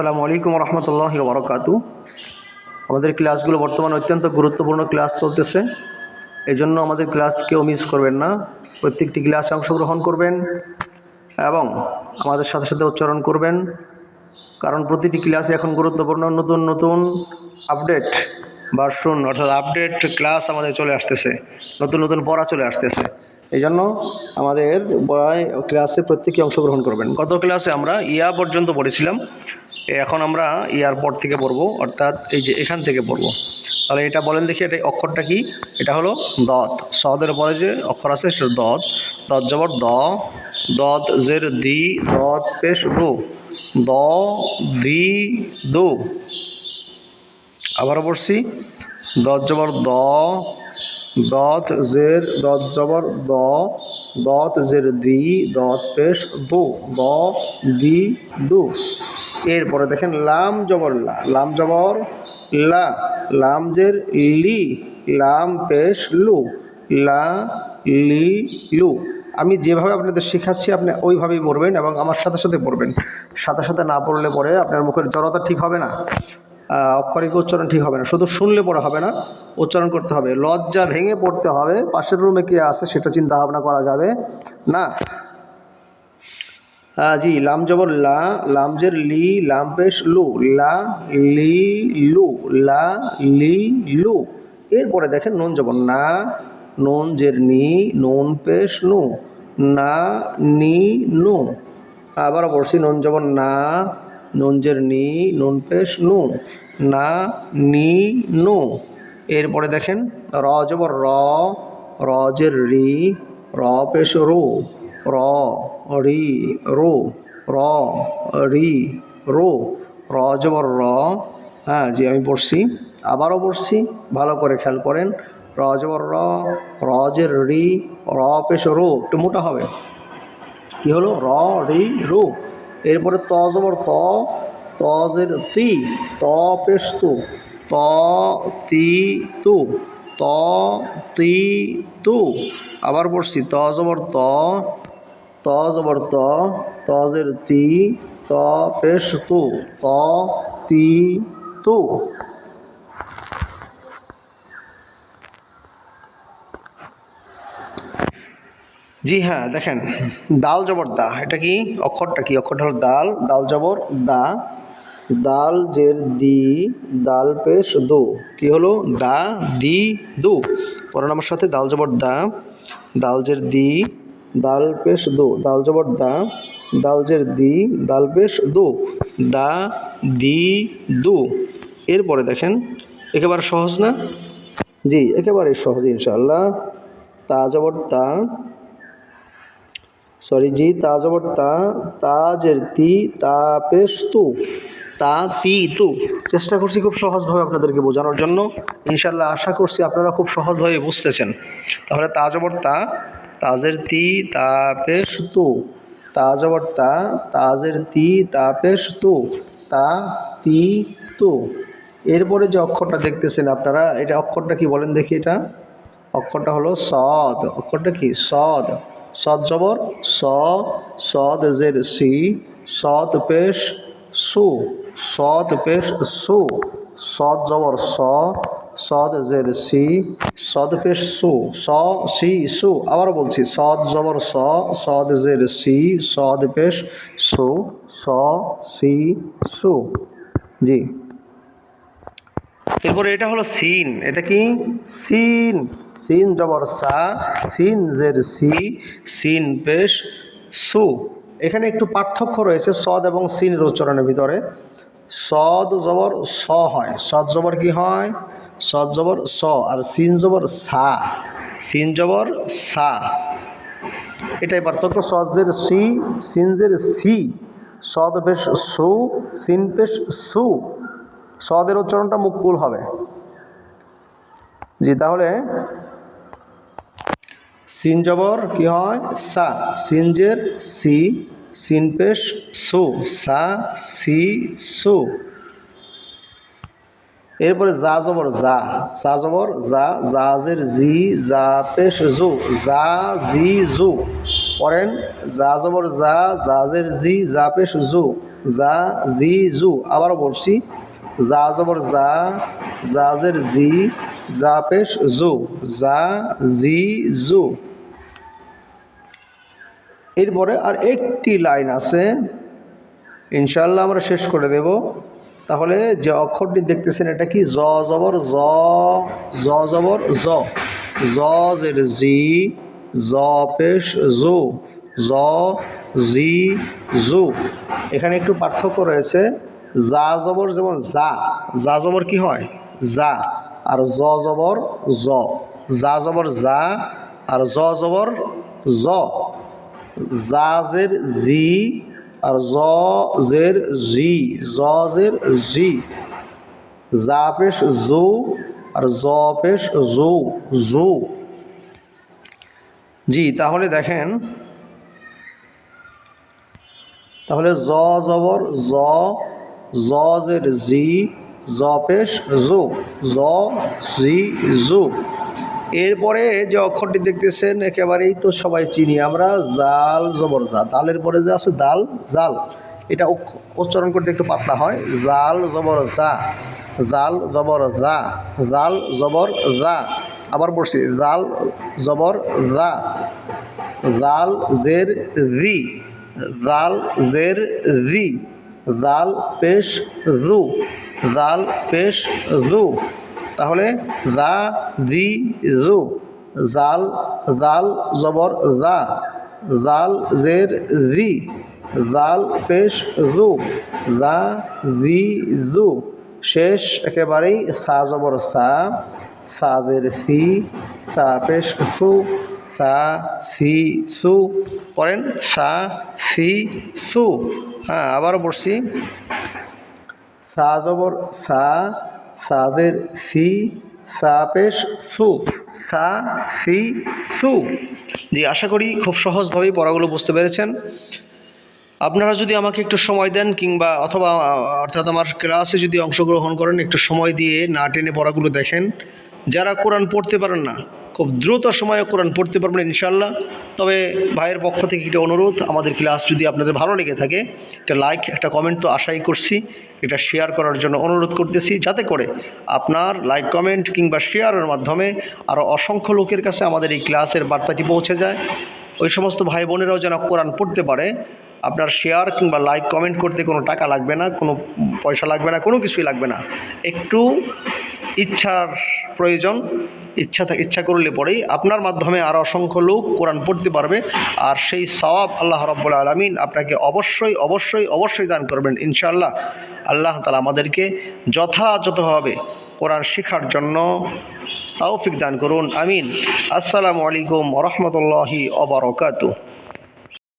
আসসালামু আলাইকুম রহমতুল্লাহ বরকাতু আমাদের ক্লাসগুলো বর্তমানে অত্যন্ত গুরুত্বপূর্ণ ক্লাস চলতেছে। এই জন্য আমাদের ক্লাস কেউ মিস করবেন না। প্রত্যেকটি ক্লাসে অংশগ্রহণ করবেন এবং আমাদের সাথে সাথে উচ্চারণ করবেন। কারণ প্রতিটি ক্লাসে এখন গুরুত্বপূর্ণ, নতুন নতুন আপডেট ভার্সন অর্থাৎ আপডেট ক্লাস আমাদের চলে আসতেছে। নতুন নতুন পড়া চলে আসতেছে। এই জন্য আমাদের ক্লাসে প্রত্যেকে অংশগ্রহণ করবেন। গত ক্লাসে আমরা ইয়া পর্যন্ত পড়েছিলাম। এখন আমরা ইয়ার পর থেকে পড়ব, অর্থাৎ এই যে এখান থেকে পড়ব। তাহলে এটা বলেন দেখি, এটা অক্ষরটা কি? এটা হলো দত। সদের পরে যে অক্ষর আছে, সেটা দত। দত জবর দ। দত জের দি, দত পেশ দু। দ, দি, দু। আবারও পড়ছি। দত জবর দ। দত জের, দত জবর দ। দত জের দি, দত পেশ দু। দ, দি, দু। এরপরে দেখেন লাম জবর লা, লাম জবর লা, লাম জের লি, লাম পেশ লু, লা লি লু। আমি যেভাবে আপনাদের শেখাচ্ছি, আপনি ওইভাবেই পড়বেন এবং আমার সাথে সাথে পড়বেন। সাথে সাথে না পড়লে পরে আপনার মুখের জড়তা ঠিক হবে না। অক্ষরিক উচ্চারণ ঠিক হবে না। শুধু শুনলে পড়া হবে না, উচ্চারণ করতে হবে। লজ্জা ভেঙে পড়তে হবে। পাশের রুমে কে আছে সেটা চিন্তা ভাবনা করা যাবে না। জি, লাম জবর লা, লামজের লি লাম পেশ লু, লা, লি, লু, লা, লি, লু। এরপরে দেখেন নুন জবর, না, নুন জের নি, নুন পেশ নু, না, নি, নু। আবার পড়ছি নুন জবর, না, নুন জের নি, নুন পেশ নু, না, নি, নু। এরপরে দেখেন র জবর, র র জের রি, র পেশ রু। র, রি, রো, র, রি, রো, র জবর র হ্যাঁ জি, আমি পড়ছি। আবারও পড়ছি, ভালো করে খেয়াল করেন। র জবর র র জের রি, র পেশ রো, একটু মোটা হবে। কি হলো? র, রি, রো। এরপরে ত জবর ত ত জের তি, ত পেশ তু, ত তি তু, ত তি তু। আবার পড়ছি, ত জবর ত ত জবর ত ত জের তি ত পেশ তু, ত তি তু। জি হ্যাঁ দেখেন, দাল জবর দা, এটা কি? অক্ষরটা কি? অক্ষরটা হলো দাল দাল জবর দা। দাল জের দি, দাল পেশ দু। কি হলো? দা, দি, দু। পরের আমার সাথে দাল জবর দা, দাল জের দি দাল পেশ দু। দাল জবর দা। দাল জের দি। দাল পেশ দু। দা, দি, দু। এরপরে দেখেন, একেবারে সহজ না? জি, একেবারে সহজ ইনশাআল্লাহ। তা জবর তা সরি, জি, তা জবর তা তাজের তি তা পেশ তু তা, তি তু চেষ্টা করছি খুব সহজভাবে আপনাদেরকে বোঝানোর জন্য। ইনশাল্লাহ আশা করছি আপনারা খুব সহজভাবে বুঝতেছেন। তাহলে তা জবর তা তাজের তি, তা পেশ তু জবর তা, তাজের তি, তা পেশ তু তা, তি, তু। এরপরে যে অক্ষরটা দেখতেছেন আপনারা, এটা অক্ষরটা কি বলেন দেখি এটা? অক্ষরটা হলো সদ। অক্ষরটা কি? সদ। সদ জবর? স, সদ জের সি, সদ পেশ সু। সদ পেশ সু। সদ জবর স সদ জের সি, সদ পেশ সু, স, সি, সু আবার বলছি, সদ জবর স, সদ জের সি, সদ পেশ সু, স, সি, সু। জি। এরপরে এটা হলো সিন, এটা কি? সিন সিন জবর সা, সিন জের সি, সিন পেশ সু। এখানে একটু পার্থক্য রয়েছে সদ এবং সিনের উচ্চারণের ভিতরে। সদ জবর স হয়, সদ জবর কি হয়? সদ জবর স আর সিন জবর সা। সিন জবর সা। এটাই পার্থক্য। সজের সি, সিনজের সি। সদ পেশ সু, সিন পেশ সু। সদের উচ্চারণটা মুকুল হবে। জি, তাহলে সিন জবর কি হয়? সা। সিনজের সি, সিন পেশ সু। সা, সি, সু। এরপরে যা জবর, যা। যা জবর জা জাজের জি জা পেশ, জু। যা, জি, জু। পড়েন, যা জবর জা জাজের জি জা পেশ, জু। যা, জি, জু। আবারও বলছি, যা জবর জা জাজের জি জা পেশ, জু। যা, জি, জু। এরপরে আর একটি লাইন আছে ইনশাল্লাহ আমরা শেষ করে দেব। তাহলে যে অক্ষরটি দেখতেছেন, এটা কি? জ, জবর, জ জ, জবর, জ। জের জি, জ পেশ, জু। জ, জি, জু। এখানে একটু পার্থক্য রয়েছে। যা জবর যেমন যা যা জবর কি হয়? যা। আর জ জবর জ। যা জবর যা, আর জ জবর জ। জাজের জি আর জের জি জের জি। জা পেশ জু আর জ পেশ জু জু। জি, তাহলে দেখেন, তাহলে জ জবর জ জের জি, জ পেশ জু, জ জি জু। এরপরে যে অক্ষরটি দেখতেছেন, একেবারেই তো সবাই চিনি। আমরা জাল জবর জা দালের পরে যে আছে দাল, জাল। এটা উচ্চারণ করতে একটু পাতলা হয়। জাল জবর জা। জাল জবর জা। জাল জবর জা। আবার বলছি জাল জবর জা। জাল জের রি জাল জের রি জাল পেশ জু। জাল পেশ জু। তাহলে জা জি, জু, জাল জাল, জবর জা জাল, জের রি জাল, পেশ, জু জা জি, জু, শেষ, একেবারেই, সা, জবর, সা সাদের সি, সা, পেশ, সু, সা, সি, সু, পড়েন, সা, সি, সু হ্যাঁ আবার পড়ছি, সা, জবর, সা সাদের সি সা পেশ সু, সা সি সু জি, আশা করি খুব সহজভাবেই পড়াগুলো বুঝতে পেরেছেন। আপনারা যদি আমাকে একটু সময় দেন কিংবা অথবা, অর্থাৎ আমার ক্লাসে যদি অংশগ্রহণ করেন, একটু সময় দিয়ে না টেনে পড়াগুলো দেখেন। যারা কোরআন পড়তে পারেন না খুব দ্রুত সময়ে কোরআন পড়তে পারবেন ইনশাল্লাহ তবে ভাইয়ের পক্ষ থেকে একটা অনুরোধ, আমাদের ক্লাস যদি আপনাদের ভালো লেগে থাকে, একটা লাইক, একটা কমেন্ট তো আশাই করছি, এটা শেয়ার করার জন্য অনুরোধ করতেছি, যাতে করে আপনার লাইক, কমেন্ট কিংবা শেয়ারের মাধ্যমে আরও অসংখ্য লোকের কাছে আমাদের এই ক্লাসের বার্তাটি পৌঁছে যায়। ওই সমস্ত ভাই বোনেরাও যেন কোরআন পড়তে পারে, আপনার শেয়ার কিংবা লাইক, কমেন্ট করতে কোনো টাকা লাগবে না, কোনো পয়সা লাগবে না, কোনো কিছুই লাগবে না। একটু ইচ্ছার প্রয়োজন, ইচ্ছা থা- ইচ্ছা করলে পরেই আপনার মাধ্যমে আর অসংখ্য লোক কোরআন পড়তে পারবে আর সেই সওয়াব আল্লাহ রব্বুল আলমিন আপনাকে অবশ্যই অবশ্যই অবশ্যই দান করবেন ইনশাআল্লাহ। আল্লাহ তালা আমাদেরকে যথাযথভাবে কোরআন শেখার জন্য তৌফিক দান করুন, আমিন। আসসালামু আলাইকুম রহমতুল্লাহি অবরকাতু